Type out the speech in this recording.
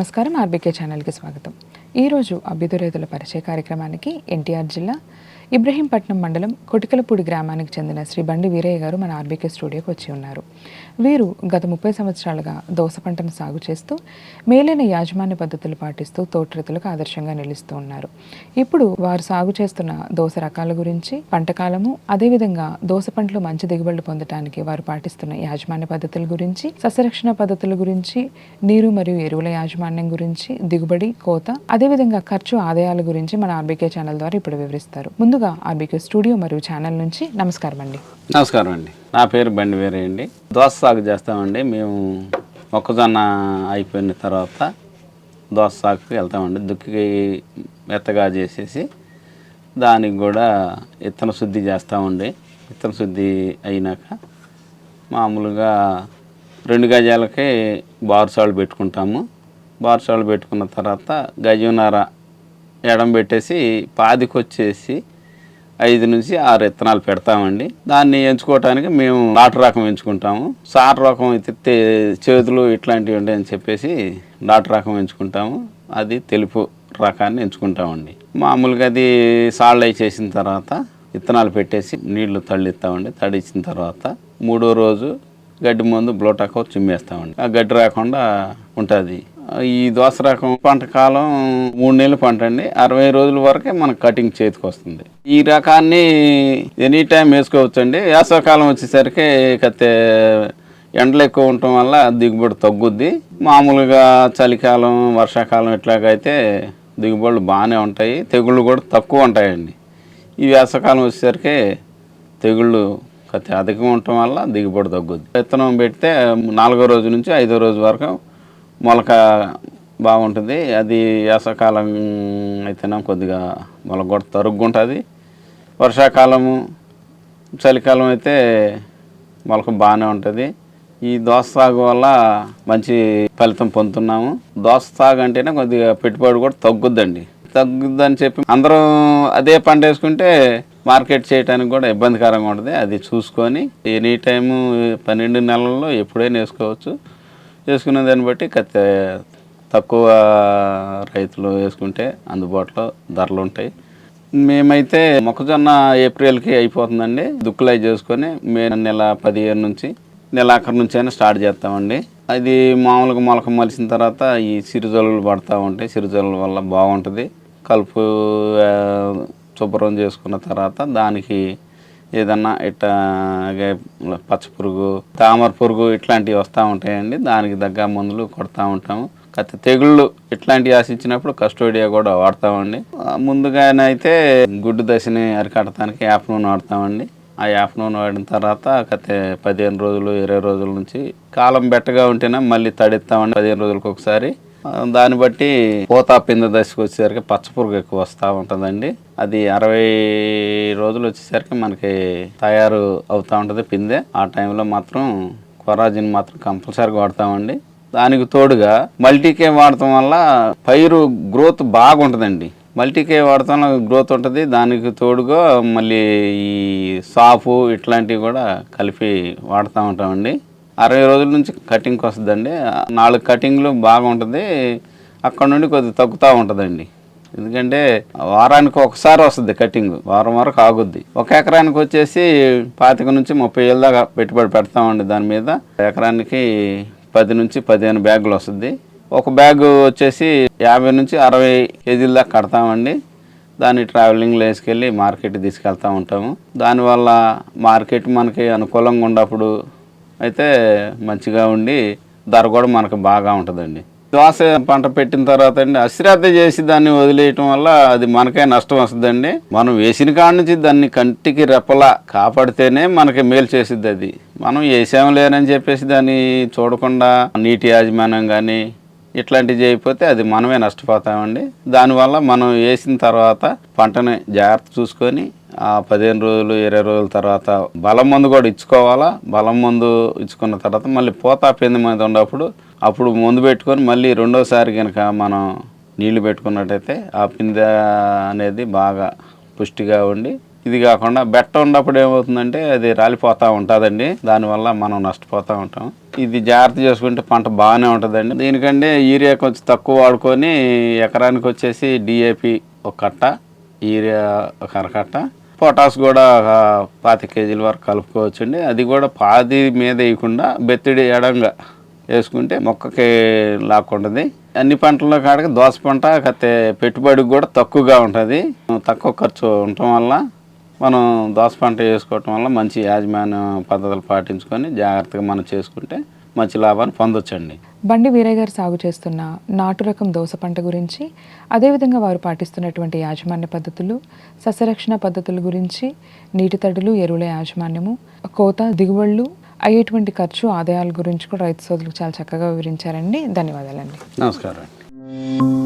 నమస్కారం. ఆర్బీకే ఛానల్కి స్వాగతం. ఈరోజు అభ్యుదరేతుల పరిచయ కార్యక్రమానికి ఎన్టీఆర్ జిల్లా ఇబ్రహీంపట్నం మండలం కొటికలపూడి గ్రామానికి చెందిన శ్రీ బండి వీరయ్య గారు మన ఆర్బీకే స్టూడియోకి వచ్చి ఉన్నారు. వీరు గత ముప్పై సంవత్సరాలుగా దోస పంటను సాగు చేస్తూ మేలైన యాజమాన్య పద్ధతులు పాటిస్తూ తోటరైతులకు ఆదర్శంగా నిలుస్తూ ఉన్నారు. ఇప్పుడు వారు సాగు చేస్తున్న దోస రకాల గురించి పంట కాలము అదేవిధంగా దోస పంటలు మంచి దిగుబడులు పొందడానికి వారు పాటిస్తున్న యాజమాన్య పద్ధతుల గురించి సస్యరక్షణ పద్ధతుల గురించి నీరు మరియు ఎరువుల యాజమాన్య గురించి దిగుబడి కోత అదేవిధంగా ఖర్చు ఆదాయాల గురించి మన ఆర్బీకే ఛానల్ ద్వారా ఇప్పుడు వివరిస్తారు. ముందుగా ఆర్బీకే స్టూడియో మరియు ఛానల్ నుంచి నమస్కారం అండి. నమస్కారం అండి. నా పేరు బండి వేరే అండి దోస సాగు చేస్తామండి. మేము మొక్కజొన్న అయిపోయిన తర్వాత దోస సాగుకి వెళ్తామండి. దుక్కి మెత్తగా చేసేసి దానికి కూడా ఇత్తన శుద్ధి చేస్తామండి. విత్తన శుద్ధి అయినాక మామూలుగా రెండు గజాలకి బారుసాలు పెట్టుకుంటాము. బార్షాలు పెట్టుకున్న తర్వాత గజంన్నర ఎడం పెట్టేసి పాదికొచ్చేసి ఐదు నుంచి ఆరు విత్తనాలు పెడతామండి. దాన్ని ఎంచుకోవటానికి మేము నాటు రకం ఎంచుకుంటాము. సార్ రకం అయితే చేతులు ఇట్లాంటివి ఉంటాయని చెప్పేసి నాటు రకం ఎంచుకుంటాము. అది తెలుపు రకాన్ని ఎంచుకుంటామండి. మామూలుగా అది సాళ్ళు చేసిన తర్వాత విత్తనాలు పెట్టేసి నీళ్ళు తళ్ళిస్తామండి తడిచిన తర్వాత మూడో రోజు గడ్డి మందు బ్లోటాకో చిమ్మేస్తామండి. ఆ గడ్డి రాకుండా ఉంటుంది. ఈ దోస రకం పంట కాలం మూడు నెలల పంట అండి. అరవై రోజుల వరకే మనకు కటింగ్ చేతికి వస్తుంది. ఈ రకాన్ని ఎనీ టైం వేసుకోవచ్చండి. వేసవకాలం వచ్చేసరికి కతే ఎండలు ఎక్కువ ఉండటం వల్ల దిగుబడి తగ్గుద్ది. మామూలుగా చలికాలం వర్షాకాలం ఇట్లాగైతే దిగుబడులు బాగానే ఉంటాయి. తెగుళ్ళు కూడా తక్కువ ఉంటాయండి. ఈ వేసవకాలం వచ్చేసరికి తెగుళ్ళు కత్తి అధికంగా ఉండటం వల్ల దిగుబడి తగ్గుద్ది. విత్తనం పెడితే నాలుగో రోజు నుంచి ఐదో రోజు వరకు మొలక బాగుంటుంది. అది వేసవకాలం అయితేనే కొద్దిగా మొలక కూడా తరుగ్గా ఉంటుంది వర్షాకాలము చలికాలం అయితే మొలక బాగానే ఉంటుంది. ఈ దోస సాగు వల్ల మంచి ఫలితం పొందుతున్నాము. దోస సాగు అంటేనే కొద్దిగా పెట్టుబడి కూడా తగ్గుద్దండి. తగ్గుద్దని చెప్పి అందరం అదే పంట వేసుకుంటే మార్కెట్ చేయడానికి కూడా ఇబ్బందికరంగా ఉంటుంది. అది చూసుకొని ఎనీ టైము పన్నెండు నెలల్లో ఎప్పుడైనా వేసుకోవచ్చు. వేసుకునే దాన్ని బట్టి కత్తే తక్కువ రైతులు వేసుకుంటే అందుబాటులో ధరలు ఉంటాయి. మేమైతే మొక్కజొన్న ఏప్రిల్కి అయిపోతుందండి. దుక్కులై చేసుకొని మే నెల పదిహేను నుంచి నెలాఖరు నుంచి అయినా స్టార్ట్ చేస్తామండి. అది మామూలుగా మొలక మలిసిన తర్వాత ఈ సిరిజల్లులు పడతా ఉంటాయి. సిరిజల్లుల వల్ల బాగుంటుంది. కలుపు శుభ్రం చేసుకున్న తర్వాత దానికి ఏదన్నా ఇట్లా పచ్చ పురుగు తామర పురుగు ఇట్లాంటివి వస్తూ ఉంటాయండి. దానికి తగ్గ మందులు కొడతా ఉంటాము. కత్తి తెగుళ్ళు ఇట్లాంటివి ఆశించినప్పుడు కస్టోడియా కూడా వాడతామండి. ముందుగానైతే గుడ్డు దశని అరికట్టడానికి యాప్ నూనె వాడతామండి. ఆ యాప్ నూనె వాడిన తర్వాత కత్తి పదిహేను రోజులు ఇరవై రోజుల నుంచి కాలం బెట్టగా ఉంటేనే మళ్ళీ తడిస్తామండి. పదిహేను రోజులకు ఒకసారి దాన్ని బట్టి పోతా పింద దశకు వచ్చేసరికి పచ్చపురుగు ఎక్కువ వస్తూ ఉంటుందండి. అది అరవై రోజులు వచ్చేసరికి మనకి తయారు అవుతూ ఉంటుంది పిందె. ఆ టైంలో మాత్రం కొరాజిన్ మాత్రం కంపల్సరీగా వాడతామండి. దానికి తోడుగా మల్టీకే వాడటం వల్ల పైరు గ్రోత్ బాగుంటుందండి. మల్టీకే వాడటం వల్ల గ్రోత్ ఉంటుంది. దానికి తోడుగా మళ్ళీ ఈ సాఫు ఇట్లాంటివి కూడా కలిపి వాడుతూ ఉంటామండి. అరవై రోజుల నుంచి కటింగ్కి వస్తుందండి. నాలుగు కటింగ్లు బాగుంటుంది. అక్కడ నుండి కొద్దిగా తగ్గుతూ ఉంటుందండి. ఎందుకంటే వారానికి ఒకసారి వస్తుంది కటింగ్. వారం వరకు ఆగుద్ది. ఒక ఎకరానికి వచ్చేసి పాతిక నుంచి ముప్పై ఏళ్ళ దాకా పెట్టుబడి పెడతామండి దాని మీద. ఎకరానికి పది నుంచి పదిహేను బ్యాగులు వస్తుంది. ఒక బ్యాగ్ వచ్చేసి యాభై నుంచి అరవై కేజీల దాకా కడతామండి. దాన్ని ట్రావెలింగ్లో వేసుకెళ్ళి మార్కెట్ తీసుకెళ్తూ ఉంటాము. దానివల్ల మార్కెట్ మనకి అనుకూలంగా ఉన్నప్పుడు అయితే మంచిగా ఉండి ధర కూడా మనకు బాగా ఉంటుందండి. దోస పంట పెట్టిన తర్వాత అండి అశ్రద్ధ చేసి దాన్ని వదిలేయటం వల్ల అది మనకే నష్టం వస్తుందండి. మనం వేసిన కాడ నుంచి దాన్ని కంటికి రెప్పలా కాపాడితేనే మనకి మేలు చేసిద్ది అది. మనం వేసాం లేనని చెప్పేసి దాన్ని చూడకుండా నీటి యాజమాన్యం కానీ ఇట్లాంటివి చేయకపోతే అది మనమే నష్టపోతామండి. దానివల్ల మనం వేసిన తర్వాత పంటని జాగ్రత్త చూసుకొని పదిహేను రోజులు ఇరవై రోజుల తర్వాత బలం మందు కూడా ఇచ్చుకోవాలా? బలం మందు ఇచ్చుకున్న తర్వాత మళ్ళీ పోతా పెంది మీద ఉన్నప్పుడు అప్పుడు మందు పెట్టుకొని మళ్ళీ రెండోసారి కనుక మనం నీళ్ళు పెట్టుకున్నట్టయితే ఆ పిందె అనేది బాగా పుష్టిగా ఉండి ఇది కాకుండా బెట్ట ఉన్నప్పుడు ఏమవుతుందంటే అది రాలిపోతూ ఉంటుందండి. దానివల్ల మనం నష్టపోతూ ఉంటాం. ఇది జాగ్రత్త చేసుకుంటే పంట బాగానే ఉంటుందండి. దీనికంటే యూరియా కొంచెం తక్కువ వాడుకొని ఎకరానికి వచ్చేసి డిఏపి ఒక కట్ట యూరియా ఒక అరకట్ట పొటాస్ కూడా ఒక పాతి కేజీల వరకు కలుపుకోవచ్చండి. అది కూడా పాది మీద వేయకుండా బెత్తిడి ఎడంగా వేసుకుంటే మొక్కకి లాక్కుంటుంది అన్ని పంటల్లో కాడికి దోస పంట కతే పెట్టుబడికి కూడా తక్కువగా ఉంటుంది. తక్కువ ఖర్చు ఉండటం వల్ల మనం దోస పంట వేసుకోవటం వల్ల మంచి యాజమాన్య పద్ధతులు పాటించుకొని జాగ్రత్తగా మనం చేసుకుంటే మంచి లాభాన్ని పొందొచ్చండి. బండి వీరయ్య గారు సాగు చేస్తున్న నాటు రకం దోస పంట గురించి అదేవిధంగా వారు పాటిస్తున్నటువంటి యాజమాన్య పద్ధతులు సస్యరక్షణ పద్ధతుల గురించి నీటి తడులు ఎరువుల యాజమాన్యము కోత దిగుబడులు అయ్యేటువంటి ఖర్చు ఆదాయాల గురించి కూడా రైతు సోదరులకు చాలా చక్కగా వివరించారండి. ధన్యవాదాలండి. నమస్కారం అండి.